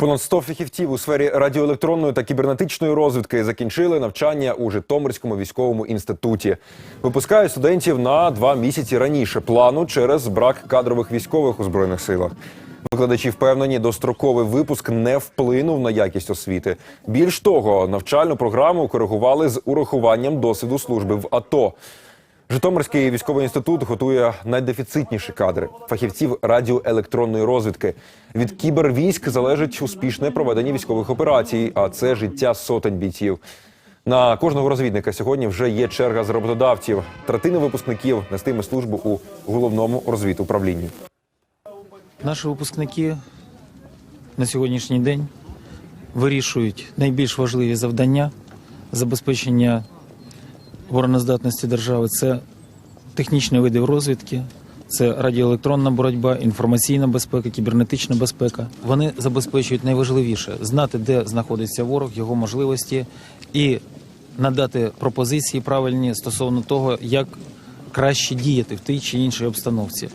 Понад 100 фахівців у сфері радіоелектронної та кібернетичної розвідки закінчили навчання у Житомирському військовому інституті. Випускають студентів на два місяці раніше плану через брак кадрових військових у збройних силах. Викладачі впевнені, достроковий випуск не вплинув на якість освіти. Більш того, навчальну програму коригували з урахуванням досвіду служби в АТО. Житомирський військовий інститут готує найдефіцитніші кадри фахівців радіоелектронної розвідки. Від кібервійськ залежить успішне проведення військових операцій, а це життя сотень бійців. На кожного розвідника сьогодні вже є черга з роботодавців. Третина випускників нестиме службу у головному розвідуправлінні. Наші випускники на сьогоднішній день вирішують найбільш важливі завдання забезпечення обороноздатності держави. Це технічні види розвідки, це радіоелектронна боротьба, інформаційна безпека, кібернетична безпека. Вони забезпечують найважливіше знати, де знаходиться ворог, його можливості, і надати пропозиції правильні стосовно того, як краще діяти в тій чи іншій обстановці.